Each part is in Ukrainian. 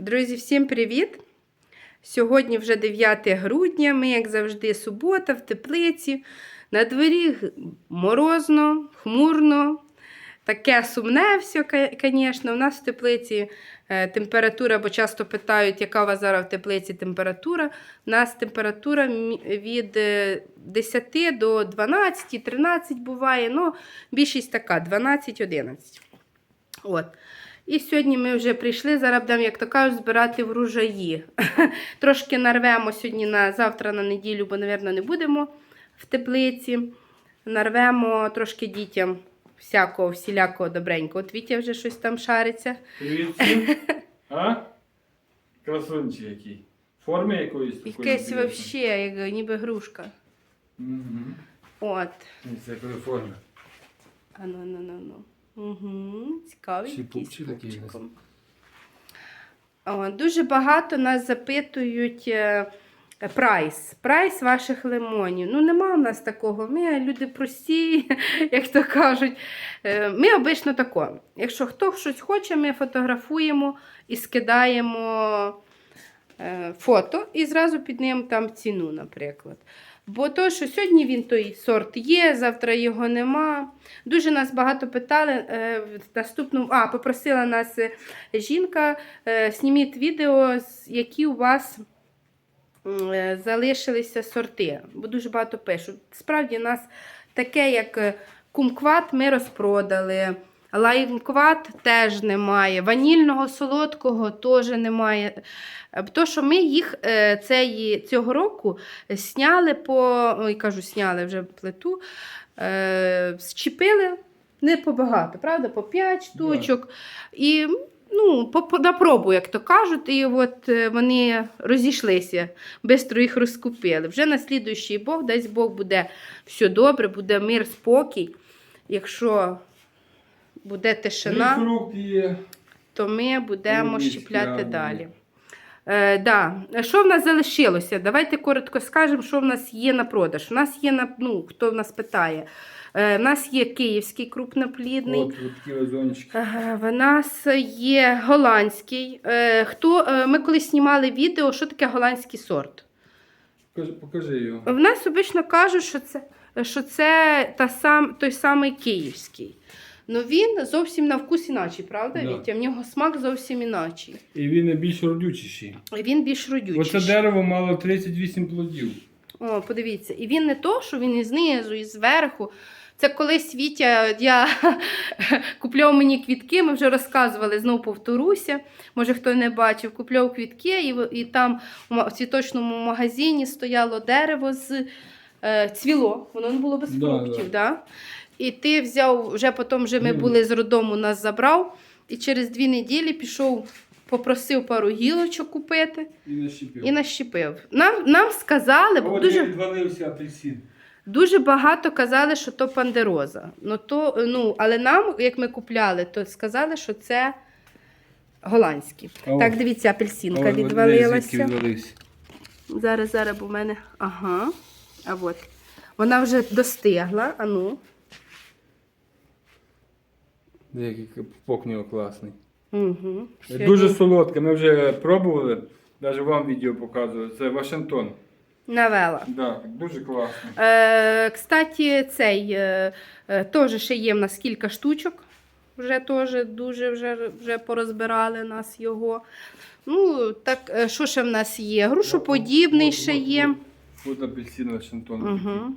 Друзі, всім привіт! Сьогодні вже 9 грудня. Ми, як завжди, субота в теплиці. На дворі морозно, хмурно. Таке сумне все, звісно. У нас в теплиці е, температура, бо часто питають, яка у вас зараз в теплиці температура. У нас температура від е, 10 до 12, 13 буває. Ну, більшість така 12-11. От. І сьогодні ми вже прийшли, зараз будемо, як то кажуть, збирати врожаї. Трошки нарвемо сьогодні на завтра на неділю, бо, мабуть, не будемо в теплиці. Нарвемо трошки дітям всякого, всілякого добренького. От Вітя вже щось там шариться. А? Красунчик який. Форми якоїсь такої. Якесь взагалі, як ніби грушка. Мгм. От. Ось якої форми. Ану, ну, ну, ну. Угу. Цікавий Чи якийсь пупчиком. О, дуже багато нас запитують е, прайс. Прайс ваших лимонів. Ну, нема в нас такого. Ми люди прості, як то кажуть. Е, Ми обично тако. Якщо хто щось хоче, ми фотографуємо і скидаємо е, фото і зразу під ним там ціну, наприклад. Бо то, що сьогодні він той сорт є, завтра його нема. Дуже нас багато питали. е, в наступному, а, попросила нас е, жінка, е, зніміть відео, які у вас е, залишилися сорти. Бо дуже багато пишуть. Справді, у нас таке, як е, кумкват, ми розпродали. Лаймкват теж немає, ванільного солодкого теж немає. Е, То, що ми їх е, цей, цього року сняли по, ой, кажу, сняли вже плиту, е, зчепили не побагато, правда? По 5 штучок. І ну, по, по- на пробу, як то кажуть, і от е, вони розійшлися, швидко їх розкупили. Вже на слідуючий Бог, дасть Бог буде все добре, буде мир, спокій. Якщо буде тишина то ми будемо Львівські щепляти далі. Е, да. Що в нас залишилося? Давайте коротко скажемо, що в нас є на продаж. У нас є на ну, хто в нас питає. Е, в нас є київський крупноплідний. От. Е, В нас є голландський. Е, Хто, е, ми колись знімали відео, що таке голландський сорт. Покажи, покажи його. В нас обично кажуть, що це, що це та сам, той самий київський. Ну він зовсім на вкус інакший, правда, Да. Вітя? В нього смак зовсім інакший. І він більш родючіший. Він більш родючий. Оце дерево мало 38 плодів. О, подивіться. І він не то, що він і знизу, і зверху. Це колись Вітя, я купляв мені квітки, ми вже розказували, знову повторюся. Може, хто не бачив, купляв квітки, і, і там в цвіточному магазині стояло дерево з е, цвіло, воно не було без Да, фруктів. Да. І ти взяв, вже потім вже ми були з роддому, нас забрав, і через дві неділі пішов, попросив пару гілочок купити І нащепив. і нащепив. Нам, нам сказали, бо От дуже, відвалився апельсин. дуже багато казали, що то пандероза. Ну, то, ну, але нам, як ми купляли, то сказали, що це голландські. А Так, дивіться, апельсинка звідки відвалилася. Зараз, зараз, бо в мене. Ага. А от. Вона вже достигла. А ну. Деякий пупок нього класний. Угу. Дуже солодке. Ми вже пробували. Навіть вам відео показую. Це Вашингтон. Навела. Да, дуже класно. Е, кстати, цей е, е, теж ще є в нас кілька штучок. Вже теж дуже вже, вже порозбирали нас його. Ну, так, е, що ще в нас є? Грушоподібний ще є. От апельсин Вашингтон. Угу.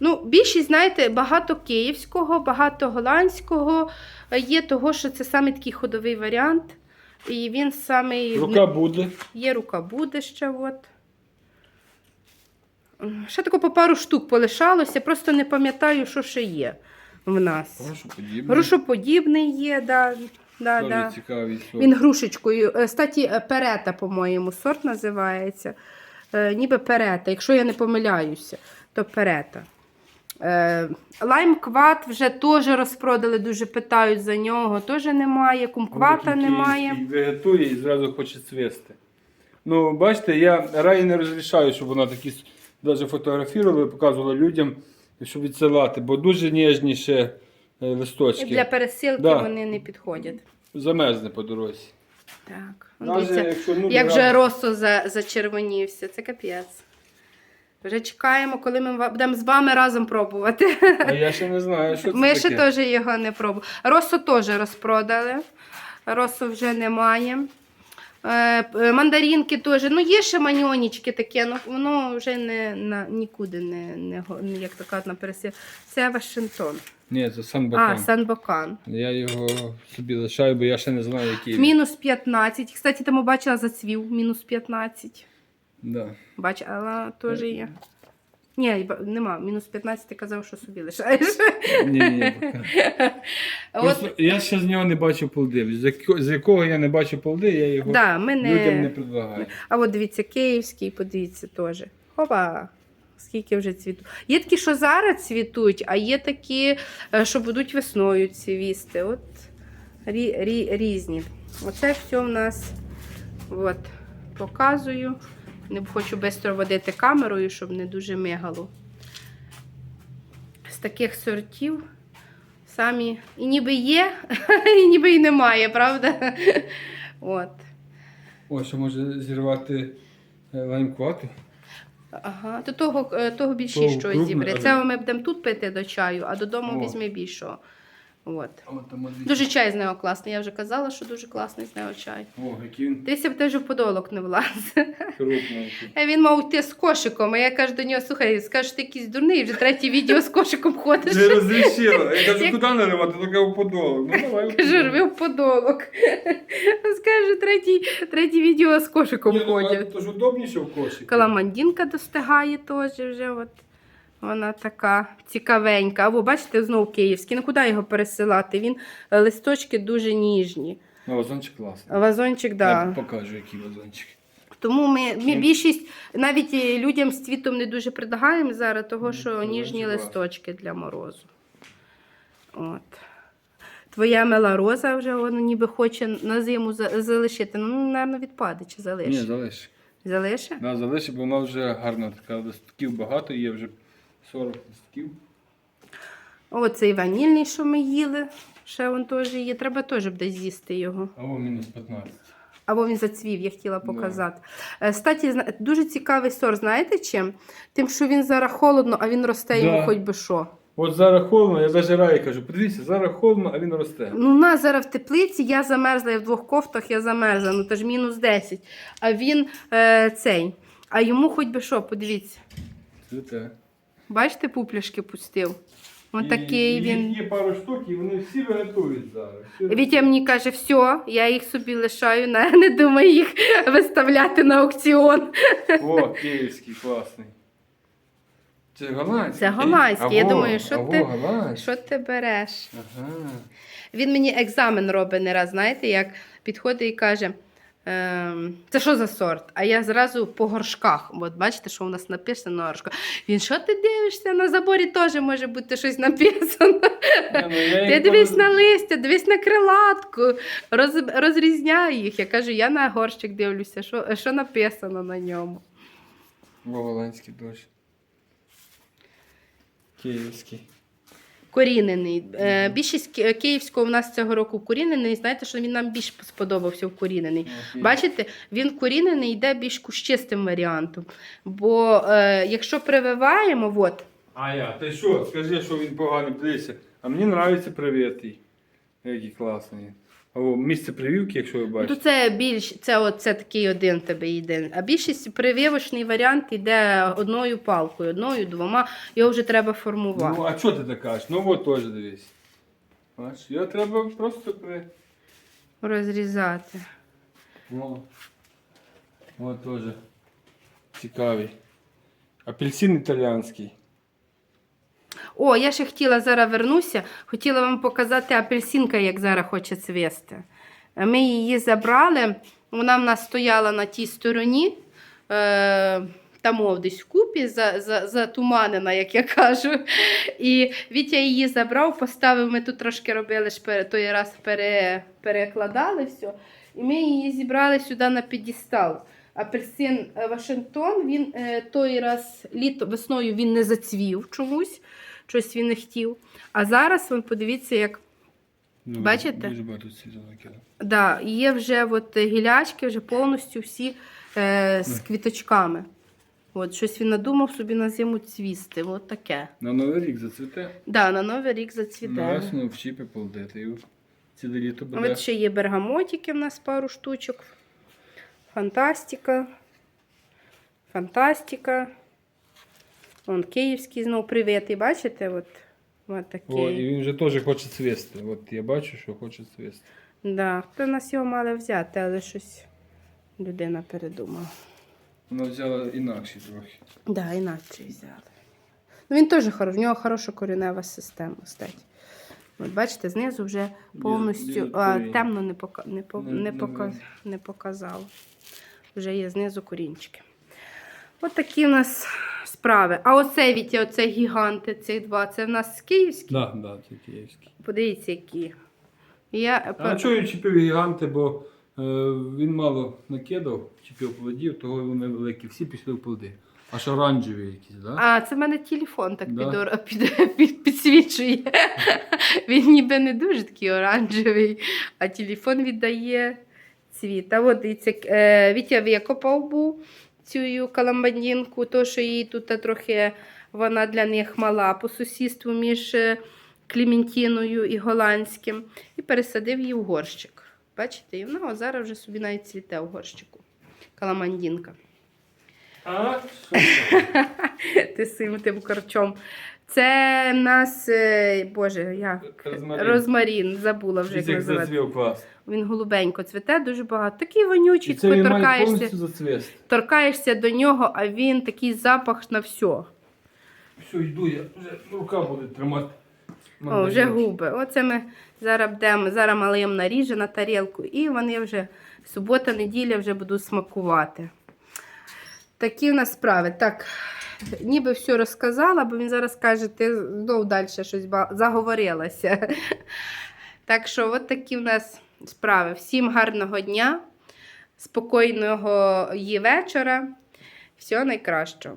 Ну, більшість, знаєте, багато київського, багато голландського. Є того, що це саме такий ходовий варіант. І він самий. Рука буде. Є рука буде ще. От. Ще тако по пару штук полишалося, просто не пам'ятаю, що ще є в нас. Прошу подібне. Грушоподібний є, да, да, да. цікавий сорт. Він грушечкою. Е, Статі, е, перета, по-моєму, сорт називається. Е, ніби перета, якщо я не помиляюся, то перета. Е, лайм кват вже теж розпродали, дуже питають за нього. Теж немає, кумквата немає. такий Вегетує і зразу хоче цвісти. Ну, бачите, я раї не розрішаю, щоб вона такі навіть фотографували, показувала людям, щоб відсилати, бо дуже ніжніше е, І для пересилки Да. вони не підходять. Замерзне по дорозі. Так. Навіть якщо нуль як вже росо за, зачервонівся, це капець. Вже чекаємо, коли ми будемо з вами разом пробувати. А я ще не знаю, що це Ми таке. ще теж його не пробували. Росо теж розпродали. Росо вже немає. Е, мандаринки теж. Ну, є ще маньонічки такі, але воно вже не, на, нікуди не, не, не, як то кажуть, на пересів. Це Вашингтон. Ні, це А, Санбакан. Я його собі лишаю, бо я ще не знаю, який. Мінус 15. Кстати, тому бачила зацвів. Мінус 15. Да. Бач, але теж є. Ні, нема. Мінус 15 ти казав, що собі лишаєш. Ні, ні, пока. От, я ще з нього не бачу полди. З якого, з якого я не бачу полди, я його да, ми не... людям не предлагаю. А от дивіться, київський, подивіться теж. Хопа! Скільки вже цвіту. Є такі, що зараз цвітуть, а є такі, е, що будуть весною цвісти. От рі, рі, різні. Оце все в нас от, показую. Не хочу швидко водити камерою, щоб не дуже мигало. З таких сортів самі і ніби є, і ніби і немає, правда? От. О, що може зірвати е, лаймквату? Ага, то того, е, того більше щось зібре. Це ми будемо тут пити до чаю, а додому візьми більшого. От. Дуже чай з нього класний. Я вже казала, що дуже класний з нього чай. О, який він Дивися, б теж в подолок не крупний. А Він мав йти з кошиком, а я кажу до нього, слухай, скажеш, ти якийсь дурний, вже третє відео з кошиком ходиш. Не розрішила. Я кажу, Як- куди наривати? Така в подолок. Ну давай. в Кажу, подолок. рви в подолок. Скаже, третє, третє відео з кошиком ну, а ходять. То ж удобніше в кошик. Каламандінка достигає теж вже. От. Вона така цікавенька. Або бачите, знову київський. Ну куди його пересилати? Він е, листочки дуже ніжні. Ну, вазончик класний. Вазончик, Я да. покажу, який вазончик. Тому ми, ми більшість навіть людям з цвітом не дуже предлагаємо зараз, того що Ну, ніжні вазончик листочки для морозу. От. Твоя мила роза вже воно ніби хоче на зиму залишити. Ну, напевно, відпаде чи Ні, залишить? залиш. Залиши? Да, залиш, бо вона вже гарна така. Листків багато, є вже 40 листків. Оцей ванільний, що ми їли. Ще він теж є. Треба теж буде з'їсти його. А о, мінус 15. Або він зацвів, я хотіла показати. Е, Статі, дуже цікавий сорт, знаєте чим? Тим, що він зараз холодно, а він росте йому Да. хоч би що. От зараз холодно, я навіть раю кажу, подивіться, зараз холодно, а він росте. Ну, у нас зараз в теплиці, я замерзла, я в двох кофтах я замерзла, ну то ж мінус 10. А він е, цей. А йому хоч би що, подивіться. Цвіте. Бачите, пупляшки пустив. Ось І- він. Є пару штук, і вони всі виготують зараз. Вітя мені каже, все, я їх собі лишаю, не, не думаю їх виставляти на аукціон. О, київський, класний. Це голландський. Це голландський, я думаю, що або ти-. Що ти береш? Ага. Він мені екзамен робить не раз, знаєте, як підходить і каже. Ем, це що за сорт? А я зразу по горшках. От бачите, що у нас написано на горшках. Він що ти дивишся? На заборі теж може бути щось написано. Ні, ну, я Ти дивись на листя, дивись на крилатку, роз, розрізняй їх. Я кажу, я на горщик дивлюся, що, що написано на ньому. О, дощ. Київський. Корінений. Е, більшість київського в нас цього року корінений. Знаєте, що він нам більш сподобався вкорінений. корінений. Бачите, він корінений йде більш кущистим варіантом. Бо е, якщо прививаємо, от, А я, ти що? Скажи, що він поганий, дивися. А мені подобається привитий. Який класний. О, місце прививки, якщо ви то це більш це, от, це такий один тебе йде. А більшість прививочний варіант йде одною палкою, одною, двома. Його вже треба формувати. Ну, а що ти так кажеш? Ну от теж дивись. Бачиш, його треба просто при. Розрізати. О, от теж. Цікавий. Апельсин італіанський. О, я ще хотіла зараз вернуся. Хотіла вам показати апельсинка, як зараз хоче цвісти. Ми її забрали. Вона в нас стояла на тій стороні. Е, там десь в купі, за, за, затуманена, як я кажу. І Вітя її забрав, поставив. Ми тут трошки робили ж той раз пере, перекладали все. І ми її зібрали сюди на підістал. Апельсин е, Вашингтон, він е, той раз літо весною він не зацвів чомусь, щось він не хотів. А зараз, вон, подивіться, як Ну, Бачите? Дуже багато. Да, є вже от гілячки, вже повністю всі е, з квіточками. От, щось він надумав собі на зиму цвісти. От таке. На Новий рік зацвіте. Да, на Новий рік На зацвіте. весну вщіпи полдити. І ціле літо буде. От ще є бергамотики в нас пару штучок. Фантастика. Фантастика. Вон київський знов привіт. І бачите? От, от такий. О, і він вже теж хоче цвісти. От я бачу, що хоче цвісти. Да. Хто нас його мали взяти, але щось людина передумала. Вона взяла інакші трохи. Да, інакше взяли. Ну, він теж хороший, в нього хороша коренева система, кстати. От бачите, знизу вже повністю біле а, темно не, пока, не, Не- не, не не показало. Вже є знизу корінчики. От такі у нас справи. А оце Вітя, оце гіганти, цих два. Це в нас київські. Так, да, да, це київський. Подивіться, які. Я, А чого він чіпив гіганти, бо е, він мало накидав, чіпив плодів, того вони великі, всі пішли в плоди. Аж оранжеві якісь, так? Да? А, це в мене телефон так Да. під, під, підсвічує. Він ніби не дуже такий оранжевий, а телефон віддає цвіт. А от дивіться, е, Вітя викопав був цю каламбандінку, то що їй тут трохи вона для них мала по сусідству між е, Клементіною і голландським, і пересадив її в горщик. Бачите, і вона зараз вже собі навіть цвіте в горщику. Каламандінка. А? Ти з цим тим корчом. Це нас, е, боже, як? Розмарин. Розмарін, забула вже, як Як називати. зацвів клас. Він голубенько цвіте, дуже багато. Такий вонючий, І це він має торкаєшся, повністю торкаєшся до нього, а він такий запах на все. Все, йду я. Вже рука буде тримати. О, вже губи. Оце ми зараз будемо, зараз малим наріже на тарілку, і вони вже субота, неділя вже будуть смакувати. Такі в нас справи. Так, ніби все розказала, бо він зараз каже, ти знов далі щось заговорилася. Так що, от такі в нас справи. Всім гарного дня, спокійного її вечора. Всього найкращого.